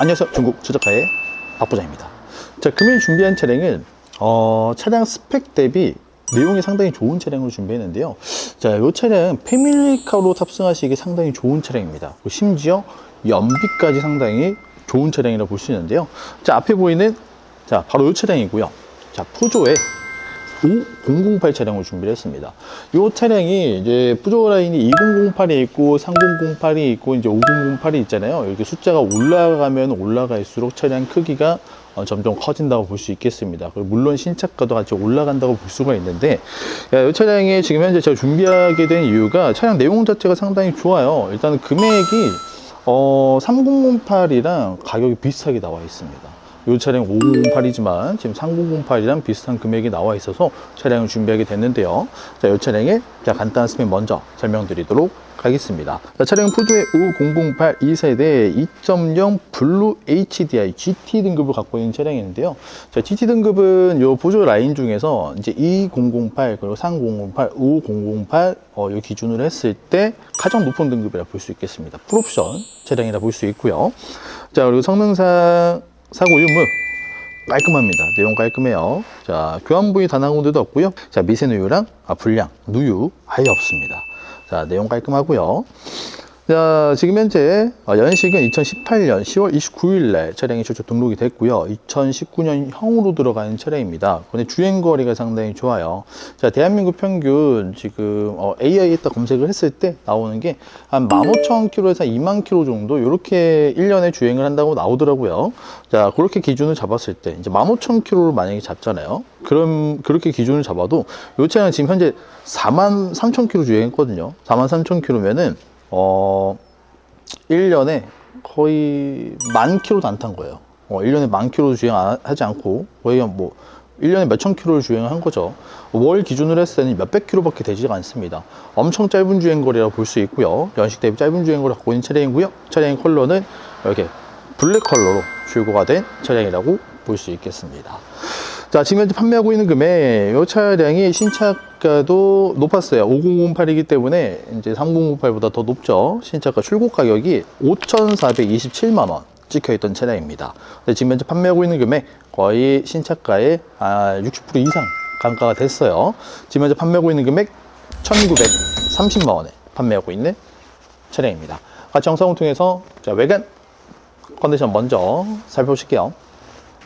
안녕하세요. 중국 주적가의 박 부장입니다. 자, 금일 준비한 차량은 어, 차량 스펙 대비 내용이 상당히 좋은 차량으로 준비했는데요. 자, 이 차량 패밀리카로 탑승하시기 상당히 좋은 차량입니다. 심지어 연비까지 상당히 좋은 차량이라고 볼수 있는데요. 자, 앞에 보이는 자, 바로 이 차량이고요. 자, 푸조의 5008 차량을 준비를 했습니다. 이 차량이 이제 푸조 라인이 2008이 있고 3008이 있고 이제 5008이 있잖아요. 이렇게 숫자가 올라가면 올라갈수록 차량 크기가 어, 점점 커진다고 볼 수 있겠습니다. 물론 신차가도 같이 올라간다고 볼 수가 있는데 야, 이 차량이 지금 현재 제가 준비하게 된 이유가 차량 내용 자체가 상당히 좋아요. 일단 금액이 어, 3008이랑 가격이 비슷하게 나와 있습니다. 이 차량 5008이지만 지금 3008이랑 비슷한 금액이 나와 있어서 차량을 준비하게 됐는데요. 자, 이 차량의 자, 간단한 스펙 먼저 설명드리도록 하겠습니다. 자, 차량은 푸조의 5008 2세대 2.0 블루 HDI GT 등급을 갖고 있는 차량인데요. 자, GT 등급은 요 푸조 라인 중에서 이제 2008 그리고 3008, 5008 어, 요 기준으로 했을 때 가장 높은 등급이라 볼 수 있겠습니다. 풀옵션 차량이라 볼 수 있고요. 자, 그리고 성능상 사고 유무 깔끔합니다. 내용 깔끔해요. 자, 교환 부위 단한 군데도 없고요. 자, 미세 누유랑 아, 불량, 누유 아예 없습니다. 자, 내용 깔끔하고요. 자, 지금 현재 어, 연식은 2018년 10월 29일 날 차량이 최초 등록이 됐고요. 2019년 형으로 들어가는 차량입니다. 근데 주행 거리가 상당히 좋아요. 자, 대한민국 평균 지금 어, AI에다 검색을 했을 때 나오는 게 한 15,000km에서 2만 km 정도 이렇게 1년에 주행을 한다고 나오더라고요. 자, 그렇게 기준을 잡았을 때 이제 15,000km를 만약에 잡잖아요. 그럼 그렇게 기준을 잡아도 이 차량 지금 현재 4만 3,000km 주행했거든요. 4만 3,000km면은 어, 1년에 거의 만 킬로도 안 탄 거예요. 어, 1년에 만 킬로 주행하지 않고 거의 뭐 1년에 몇천 킬로를 주행을 한 거죠. 월 기준으로 했을 때는 몇백 킬로밖에 되지가 않습니다. 엄청 짧은 주행거리라고 볼 수 있고요. 연식 대비 짧은 주행거리를 갖고 있는 차량이고요. 차량의 컬러는 이렇게 블랙 컬러로 출고가 된 차량이라고 볼 수 있겠습니다. 자, 지금 현재 판매하고 있는 금액, 이 차량이 신차가도 높았어요. 5008이기 때문에 이제 3008보다 더 높죠. 신차가 출고 가격이 5,427만원 찍혀있던 차량입니다. 근데 지금 현재 판매하고 있는 금액 거의 신차가의 아, 60% 이상 감가가 됐어요. 지금 현재 판매하고 있는 금액 1,930만원에 판매하고 있는 차량입니다. 같이 영상을 통해서 자, 외관 컨디션 먼저 살펴보실게요.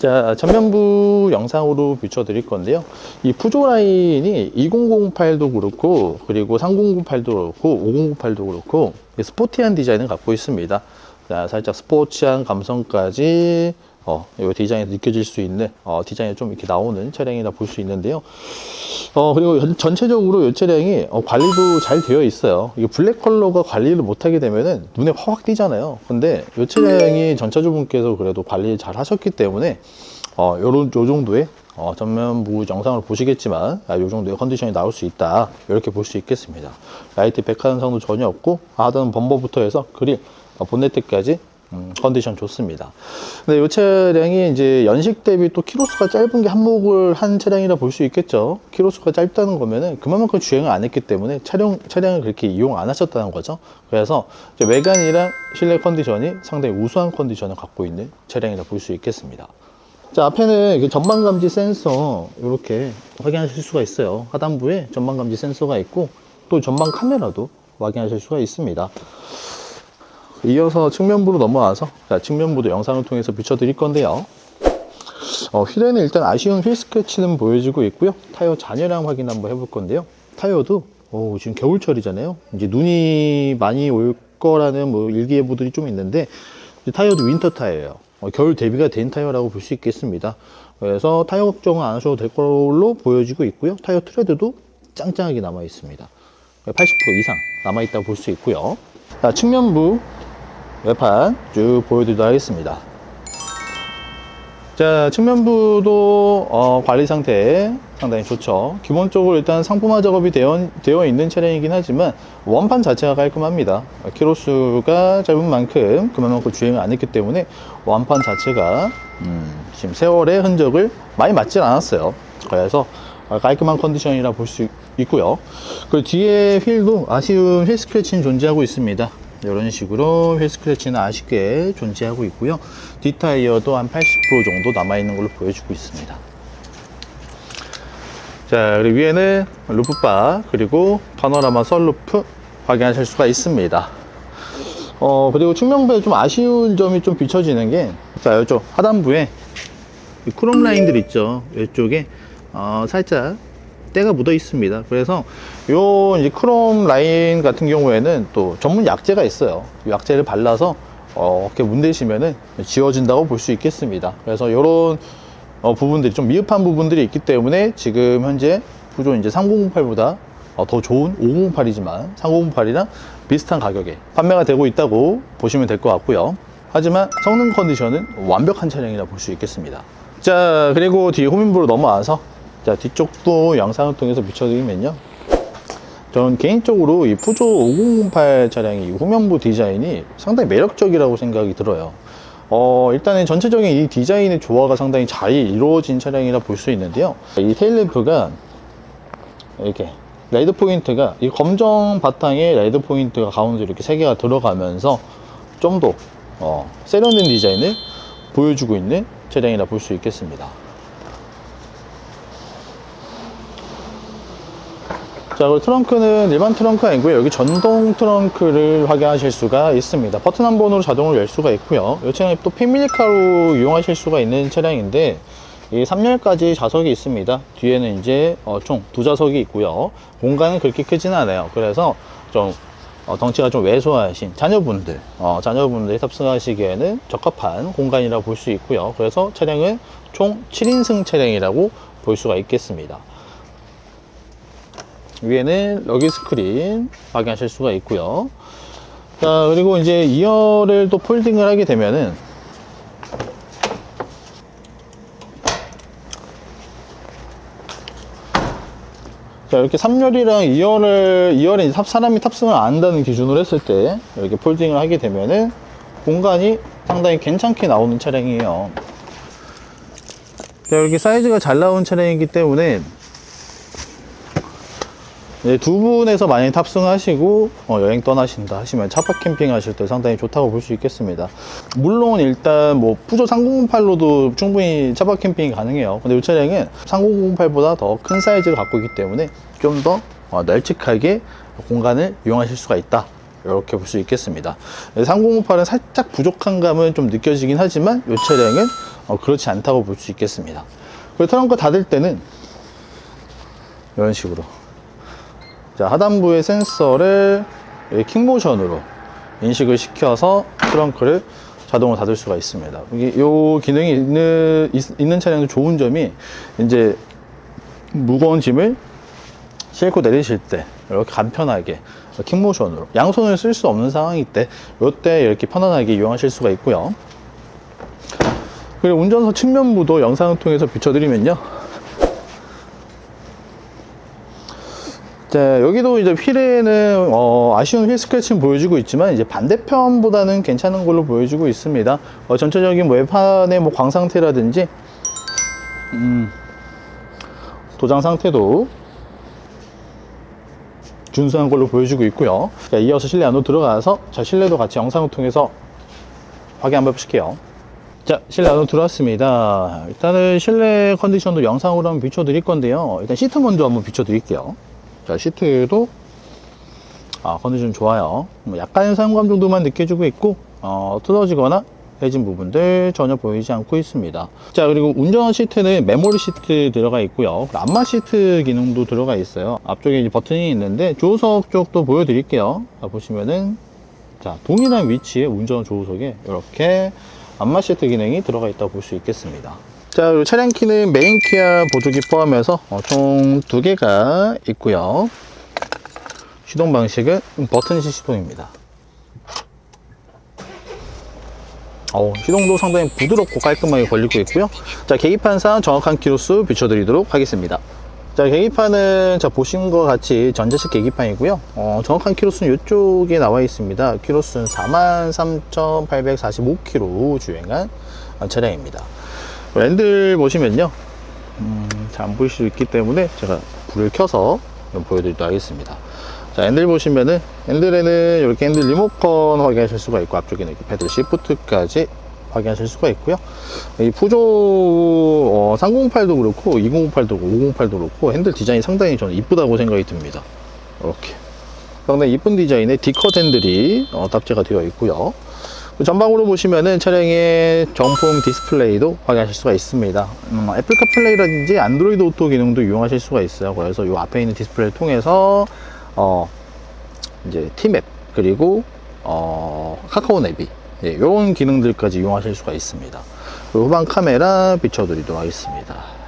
자, 전면부 영상으로 비춰드릴 건데요. 이 푸조 라인이 2008도 그렇고, 그리고 3008도 그렇고, 5008도 그렇고, 스포티한 디자인을 갖고 있습니다. 자, 살짝 스포츠한 감성까지, 어, 이 디자인에서 느껴질 수 있는, 어, 디자인이 좀 이렇게 나오는 차량이라 볼수 있는데요. 어, 그리고 전- 전체적으로 이 차량이 어, 관리도 잘 되어 있어요. 이게 블랙 컬러가 관리를 못하게 되면은 눈에 확 띄잖아요. 근데 이 차량이 전차주분께서 그래도 관리를 잘 하셨기 때문에 어, 요런, 요 정도의 어, 전면부 영상을 보시겠지만 아, 요 정도의 컨디션이 나올 수 있다. 이렇게 볼 수 있겠습니다. 라이트 백화현상도 전혀 없고 하단 범버부터 해서 그릴, 어, 본네트까지 음, 컨디션 좋습니다. 근데 이 차량이 이제 연식 대비 또 키로수가 짧은 게 한몫을 한 차량이라 볼 수 있겠죠. 키로수가 짧다는 거면은 그만큼 주행을 안 했기 때문에 차량, 차량을 그렇게 이용 안 하셨다는 거죠. 그래서 외관이랑 실내 컨디션이 상당히 우수한 컨디션을 갖고 있는 차량이라 볼 수 있겠습니다. 자, 앞에는 그 전방 감지 센서 이렇게 확인하실 수가 있어요. 하단부에 전방 감지 센서가 있고 또 전방 카메라도 확인하실 수가 있습니다. 이어서 측면부로 넘어와서 자, 측면부도 영상을 통해서 비춰드릴 건데요. 어, 휠에는 일단 아쉬운 휠 스크래치는 보여지고 있고요. 타이어 잔여량 확인 한번 해볼 건데요. 타이어도 어, 지금 겨울철이잖아요. 이제 눈이 많이 올 거라는 뭐 일기예보들이 좀 있는데 타이어도 윈터 타이어예요. 어, 겨울 대비가 된 타이어라고 볼 수 있겠습니다. 그래서 타이어 걱정은 안 하셔도 될 걸로 보여지고 있고요. 타이어 트레드도 짱짱하게 남아 있습니다. 80% 이상 남아 있다고 볼 수 있고요. 자, 측면부 외판 쭉 보여드리도록 하겠습니다. 자, 측면부도 어, 관리 상태 상당히 좋죠. 기본적으로 일단 상품화 작업이 되어, 되어 있는 차량이긴 하지만 원판 자체가 깔끔합니다. 키로수가 짧은 만큼 그만큼 주행을 안 했기 때문에 원판 자체가 음, 지금 세월의 흔적을 많이 맞질 않았어요. 그래서 깔끔한 컨디션이라 볼 수 있고요. 그리고 뒤에 휠도 아쉬운 휠 스크래치는 존재하고 있습니다. 이런 식으로 휠 스크래치는 아쉽게 존재하고 있고요. 뒷타이어도 한 80% 정도 남아있는 걸로 보여주고 있습니다. 자, 그리고 위에는 루프바, 그리고 파노라마 썬루프 확인하실 수가 있습니다. 어, 그리고 측면부에 좀 아쉬운 점이 좀 비춰지는 게, 자, 이쪽 하단부에 이 크롬 라인들 있죠. 이쪽에, 어, 살짝 때가 묻어 있습니다. 그래서 요 이제 크롬 라인 같은 경우에는 또 전문 약재가 있어요. 이 약재를 발라서 어, 이렇게 문대시면은 지워진다고 볼 수 있겠습니다. 그래서 요런 어, 부분들이 좀 미흡한 부분들이 있기 때문에 지금 현재 부조 이제 3008보다 어, 더 좋은 5008이지만 3008이랑 비슷한 가격에 판매가 되고 있다고 보시면 될 것 같고요. 하지만 성능 컨디션은 완벽한 차량이라 볼 수 있겠습니다. 자, 그리고 뒤 호민부로 넘어와서 자, 뒤쪽도 영상을 통해서 비춰드리면요. 저는 개인적으로 이 푸조 5008 차량의 이 후면부 디자인이 상당히 매력적이라고 생각이 들어요. 어, 일단은 전체적인 이 디자인의 조화가 상당히 잘 이루어진 차량이라 볼 수 있는데요. 이 테일램프가 이렇게 레드 포인트가 이 검정 바탕에 레드 포인트가 가운데 이렇게 세 개가 들어가면서 좀더 어, 세련된 디자인을 보여주고 있는 차량이라 볼 수 있겠습니다. 자, 그리고 트렁크는 일반 트렁크가 아니고요. 여기 전동 트렁크를 확인하실 수가 있습니다. 버튼 한 번으로 자동으로 열 수가 있고요. 이 차량이 또 패밀리카로 이용하실 수가 있는 차량인데 이 3열까지 좌석이 있습니다. 뒤에는 이제 어, 총두 좌석이 있고요. 공간은 그렇게 크지는 않아요. 그래서 좀 어, 덩치가 좀 왜소하신 자녀분들, 어, 자녀분들이 탑승하시기에는 적합한 공간이라 볼 수 있고요. 그래서 차량은 총 7인승 차량이라고 볼 수가 있겠습니다. 위에는 러기 스크린 확인하실 수가 있고요. 자, 그리고 이제 2열을 또 폴딩을 하게 되면은 자, 이렇게 3열이랑 2열을, 2열에 탑, 사람이 탑승을 안 한다는 기준으로 했을 때, 이렇게 폴딩을 하게 되면은 공간이 상당히 괜찮게 나오는 차량이에요. 자, 이렇게 사이즈가 잘 나온 차량이기 때문에 네, 두 분에서 많이 탑승하시고 어, 여행 떠나신다 하시면 차박 캠핑 하실 때 상당히 좋다고 볼 수 있겠습니다. 물론 일단 뭐 푸조 3008로도 충분히 차박 캠핑이 가능해요. 근데 이 차량은 3008보다 더 큰 사이즈를 갖고 있기 때문에 좀더 어, 널찍하게 공간을 이용하실 수가 있다. 이렇게 볼 수 있겠습니다. 3008은 살짝 부족한 감은 좀 느껴지긴 하지만 이 차량은 어, 그렇지 않다고 볼 수 있겠습니다. 그리고 트렁크 닫을 때는 이런 식으로 자, 하단부의 센서를 이 킥모션으로 인식을 시켜서 트렁크를 자동으로 닫을 수가 있습니다. 이게 요 기능이 있는, 있, 는 차량도 좋은 점이 이제 무거운 짐을 싣고 내리실 때 이렇게 간편하게 킥모션으로 양손을 쓸 수 없는 상황일 때 이때 이렇게 편안하게 이용하실 수가 있고요. 그리고 운전석 측면부도 영상을 통해서 비춰드리면요. 자, 여기도 이제 휠에는 어, 아쉬운 휠 스크래치는 보여주고 있지만 이제 반대편보다는 괜찮은 걸로 보여주고 있습니다. 어, 전체적인 뭐 외판의 뭐 광 상태라든지 음, 도장 상태도 준수한 걸로 보여주고 있고요. 자, 이어서 실내 안으로 들어가서 자, 실내도 같이 영상을 통해서 확인 한번 해보실게요. 자, 실내 안으로 들어왔습니다. 일단은 실내 컨디션도 영상으로 한번 비춰드릴 건데요. 일단 시트 먼저 한번 비춰드릴게요. 자, 시트도 아, 컨디션 좋아요. 뭐 약간의 사용감 정도만 느껴지고 있고 어, 뜯어지거나 해진 부분들 전혀 보이지 않고 있습니다. 자, 그리고 운전 시트는 메모리 시트 들어가 있고요. 안마 시트 기능도 들어가 있어요. 앞쪽에 버튼이 있는데 조수석 쪽도 보여드릴게요. 자, 보시면은 자, 동일한 위치에 운전 조수석에 이렇게 안마 시트 기능이 들어가 있다고 볼 수 있겠습니다. 자, 그리고 차량 키는 메인 키와 보조기 포함해서 어, 총두 개가 있고요. 시동 방식은 버튼식 시동입니다. 어, 시동도 상당히 부드럽고 깔끔하게 걸리고 있고요. 자, 계기판 상 정확한 키로수 비춰드리도록 하겠습니다. 자, 계기판은 자, 보신 것 같이 전자식 계기판이고요. 어, 정확한 키로수는 이쪽에 나와 있습니다. 키로수는 43,845km 주행한 어, 차량입니다. 랜들 보시면요. 음, 잘 안 보일 수 있기 때문에 제가 불을 켜서 좀 보여드리도록 하겠습니다. 자, 핸들 보시면은, 핸들에는 이렇게 핸들 리모컨 확인하실 수가 있고, 앞쪽에는 이렇게 패들 시프트까지 확인하실 수가 있고요. 이 푸조 어, 308도 그렇고, 2008도 그렇고, 508도 그렇고, 핸들 디자인이 상당히 저는 이쁘다고 생각이 듭니다. 이렇게. 상당히 이쁜 디자인의 D컷 핸들이 어, 탑재가 되어 있고요. 그 전방으로 보시면은 차량의 정품 디스플레이도 확인하실 수가 있습니다. 음, 애플 카플레이라든지 안드로이드 오토 기능도 이용하실 수가 있어요. 그래서 이 앞에 있는 디스플레이를 통해서 어, 이제 티맵 그리고 어, 카카오 내비 이런 기능들까지 이용하실 수가 있습니다. 후방 카메라 비춰드리도록 하겠습니다.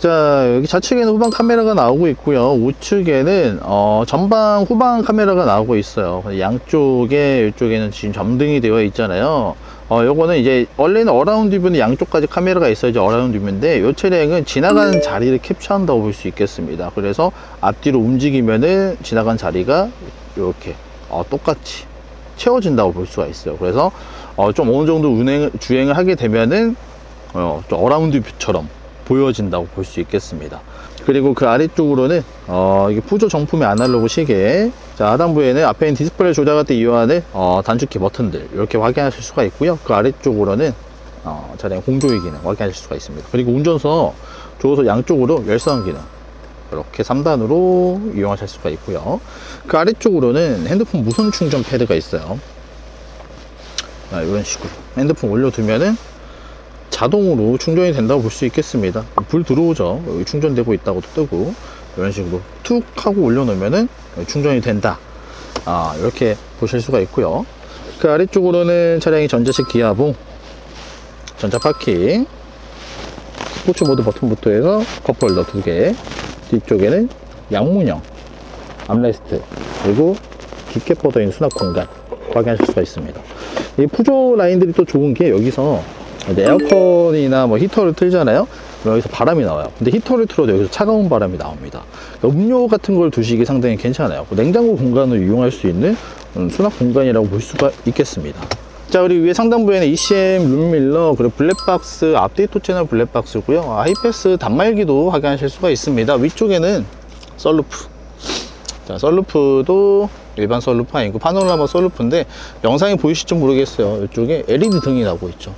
자, 여기 좌측에는 후방 카메라가 나오고 있고요. 우측에는 어, 전방 후방 카메라가 나오고 있어요. 양쪽에 이쪽에는 지금 점등이 되어 있잖아요. 어, 요거는 이제 원래는 어라운드 뷰는 양쪽까지 카메라가 있어야지 어라운드 뷰인데 이 차량은 지나가는 자리를 캡처한다고 볼 수 있겠습니다. 그래서 앞뒤로 움직이면은 지나간 자리가 이렇게 어, 똑같이 채워진다고 볼 수가 있어요. 그래서 어, 좀 어느 정도 운행 주행을 하게 되면은 어, 좀 어라운드 뷰처럼 보여진다고 볼 수 있겠습니다. 그리고 그 아래쪽으로는 어, 이게 푸조 정품의 아날로그 시계. 자 하단부에는 앞에 있는 디스플레이 조작할 때 이용하는 어, 단축키 버튼들. 이렇게 확인하실 수가 있고요. 그 아래쪽으로는 어, 차량 공조기 기능 확인하실 수가 있습니다. 그리고 운전석 조수석 양쪽으로 열선 기능. 이렇게 3단으로 이용하실 수가 있고요. 그 아래쪽으로는 핸드폰 무선 충전 패드가 있어요. 아, 이런 식으로 핸드폰 올려두면은 자동으로 충전이 된다고 볼 수 있겠습니다. 불 들어오죠. 여기 충전되고 있다고 뜨고 이런 식으로 툭 하고 올려놓으면은 충전이 된다. 아 이렇게 보실 수가 있고요. 그 아래쪽으로는 차량이 전자식 기아봉, 전자 파킹, 스포츠 모드 버튼부터 해서 컵홀더 두 개, 뒤쪽에는 양문형 암레스트 그리고 깊게 뻗어 있는 수납 공간 확인하실 수가 있습니다. 이 푸조 라인들이 또 좋은 게 여기서 이제 에어컨이나 뭐 히터를 틀잖아요. 그럼 여기서 바람이 나와요. 근데 히터를 틀어도 여기서 차가운 바람이 나옵니다. 그러니까 음료 같은 걸 두시기 상당히 괜찮아요. 냉장고 공간을 이용할 수 있는 음, 수납 공간이라고 볼 수가 있겠습니다. 자, 그리고 위에 상단부에는 ECM 룸밀러, 그리고 블랙박스, 앞데이터 채널 블랙박스고요. 아, 하이패스 단말기도 확인하실 수가 있습니다. 위쪽에는 썰루프. 자, 썰루프도 일반 썰루프 아니고 파노라마 썰루프인데 영상에 보이실지 모르겠어요. 이쪽에 LED 등이 나고 있죠.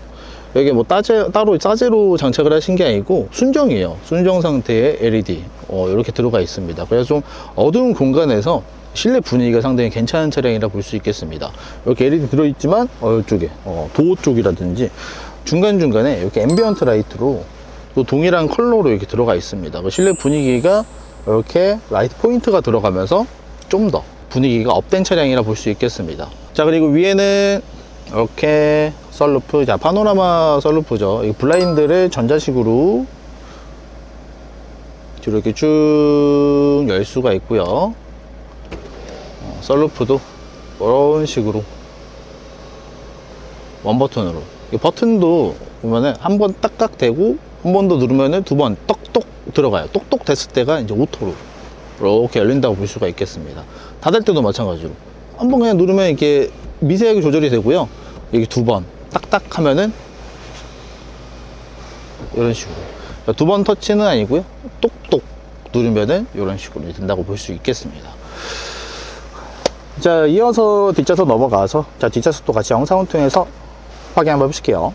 여기 뭐 따제, 따로 짜제로 장착을 하신 게 아니고 순정이에요. 순정 상태의 LED 어, 이렇게 들어가 있습니다. 그래서 좀 어두운 공간에서 실내 분위기가 상당히 괜찮은 차량이라 볼 수 있겠습니다. 이렇게 LED 들어있지만 어, 이쪽에 어, 도어 쪽이라든지 중간중간에 이렇게 앰비언트 라이트로 또 동일한 컬러로 이렇게 들어가 있습니다. 그 실내 분위기가 이렇게 라이트 포인트가 들어가면서 좀 더 분위기가 업된 차량이라 볼 수 있겠습니다. 자 그리고 위에는 이렇게 썰루프, 자 파노라마 썰루프죠. 이 블라인드를 전자식으로 뒤로 이렇게 쭉 열 수가 있고요. 어, 썰루프도 이런 식으로 원 버튼으로. 이 버튼도 보면은 한 번 딱딱 대고 한 번 더 누르면은 두번 똑똑 들어가요. 똑똑 됐을 때가 이제 오토로 이렇게 열린다고 볼 수가 있겠습니다. 닫을 때도 마찬가지로 한 번 그냥 누르면 이렇게 미세하게 조절이 되고요. 여기 두번 딱딱 하면은 이런 식으로 두 번 터치는 아니고요. 똑똑 누르면은 이런 식으로 된다고 볼 수 있겠습니다. 자, 이어서 뒷좌석 넘어가서 자, 뒷좌석도 같이 영상을 통해서 확인 한번 해보실게요.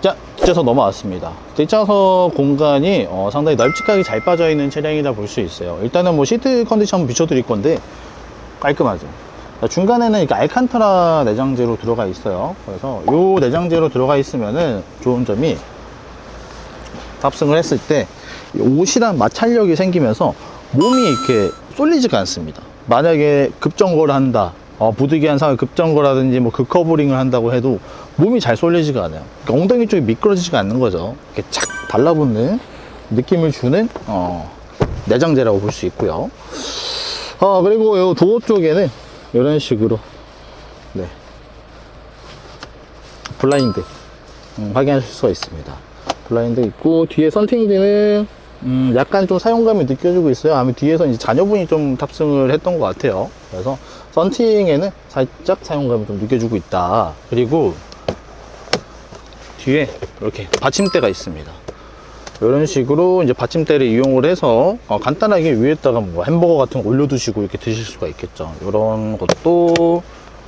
자, 뒷좌석 넘어왔습니다. 뒷좌석 공간이 어, 상당히 널찍하게 잘 빠져 있는 차량이라 볼수 있어요. 일단은 뭐 시트 컨디션 비춰드릴 건데 깔끔하죠. 자, 중간에는 알칸타라 내장재로 들어가 있어요. 그래서 이 내장재로 들어가 있으면은 좋은 점이 탑승을 했을 때 옷이랑 마찰력이 생기면서 몸이 이렇게 쏠리지가 않습니다. 만약에 급정거를 한다, 어, 부득이한 상황에 급정거라든지 뭐 급커버링을 한다고 해도 몸이 잘 쏠리지가 않아요. 그러니까 엉덩이 쪽이 미끄러지지가 않는 거죠. 이렇게 착 달라붙는 느낌을 주는 어, 내장재라고 볼 수 있고요. 어, 그리고 요 도어 쪽에는 이런 식으로 네. 블라인드 음, 확인하실 수가 있습니다. 블라인드 있고 뒤에 선팅지는 음, 약간 좀 사용감이 느껴지고 있어요. 아마 뒤에서 이제 자녀분이 좀 탑승을 했던 것 같아요. 그래서 썬팅에는 살짝 사용감이 좀 느껴지고 있다. 그리고 뒤에 이렇게 받침대가 있습니다. 이런 식으로 이제 받침대를 이용을 해서 어, 간단하게 위에다가 뭐 햄버거 같은 거 올려두시고 이렇게 드실 수가 있겠죠. 이런 것도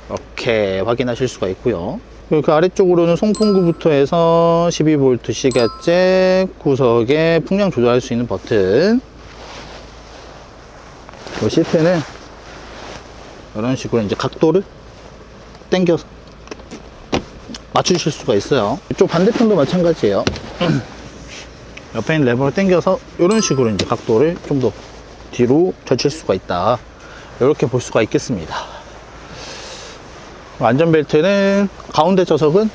이렇게 확인하실 수가 있고요. 그 아래쪽으로는 송풍구부터 해서 12V 시가잭, 구석에 풍량 조절할 수 있는 버튼. 이 시트는 이런 식으로 이제 각도를 당겨서 맞추실 수가 있어요. 이쪽 반대편도 마찬가지예요. 옆에 있는 레버를 당겨서 이런 식으로 이제 각도를 좀 더 뒤로 젖힐 수가 있다. 이렇게 볼 수가 있겠습니다. 안전벨트는 가운데 좌석은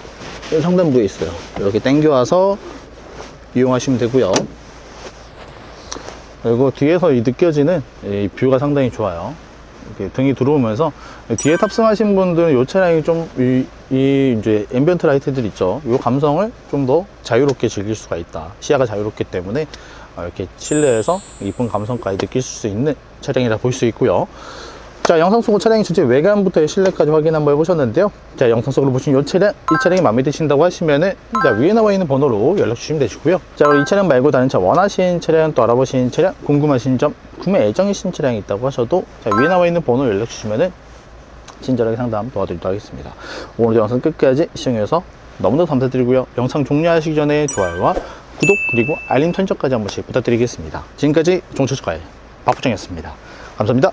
이 상단부에 있어요. 이렇게 당겨와서 이용하시면 되고요. 그리고 뒤에서 이 느껴지는 이 뷰가 상당히 좋아요. 이렇게 등이 들어오면서 뒤에 탑승하신 분들은 이 차량이 좀 이, 이 이제 앰비언트 라이트들 있죠. 이 감성을 좀 더 자유롭게 즐길 수가 있다. 시야가 자유롭기 때문에 어, 이렇게 실내에서 이쁜 감성까지 느낄 수 있는 차량이라 볼 수 있고요. 자, 영상 속으로 차량의 전체 외관부터 실내까지 확인 한번 해보셨는데요. 자, 영상 속으로 보신 이 차량, 이 차량이 마음에 드신다고 하시면은, 자, 위에 나와 있는 번호로 연락 주시면 되시고요. 자, 그리고 이 차량 말고 다른 차 원하신 차량, 또 알아보신 차량, 궁금하신 점, 구매 예정이신 차량이 있다고 하셔도, 자, 위에 나와 있는 번호 연락 주시면은, 친절하게 상담 도와드리도록 하겠습니다. 오늘 영상 끝까지 시청해주셔서 너무나 감사드리고요. 영상 종료하시기 전에 좋아요와 구독, 그리고 알림 설정까지 한 번씩 부탁드리겠습니다. 지금까지 종초축가의 박부정이었습니다. 감사합니다.